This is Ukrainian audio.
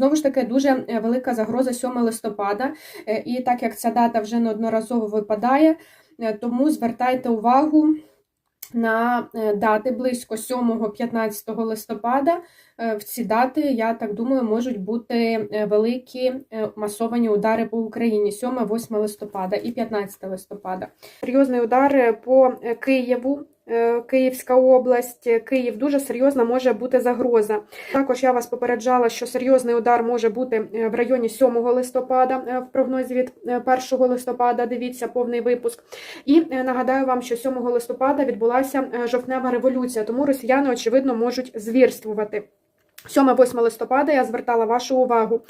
Знову ж таки, дуже е, велика загроза 7 листопада, е, і так як ця дата вже неодноразово випадає, е, тому звертайте увагу на дати близько 7-15 листопада. В ці дати, я так думаю, можуть бути великі масовані удари по Україні 7-8 листопада і 15 листопада. Серйозний удар по Києву. Е, Київська область, е, Київ дуже серйозна може бути загроза. Також я вас попереджала, що серйозний удар може бути е, в районі 7 листопада в прогнозі від е, 1 листопада. Дивіться повний випуск. І нагадаю вам, що 7 листопада відбулася жовтнева революція, тому росіяни, очевидно, можуть звірствувати. 7-8 листопада я звертала вашу увагу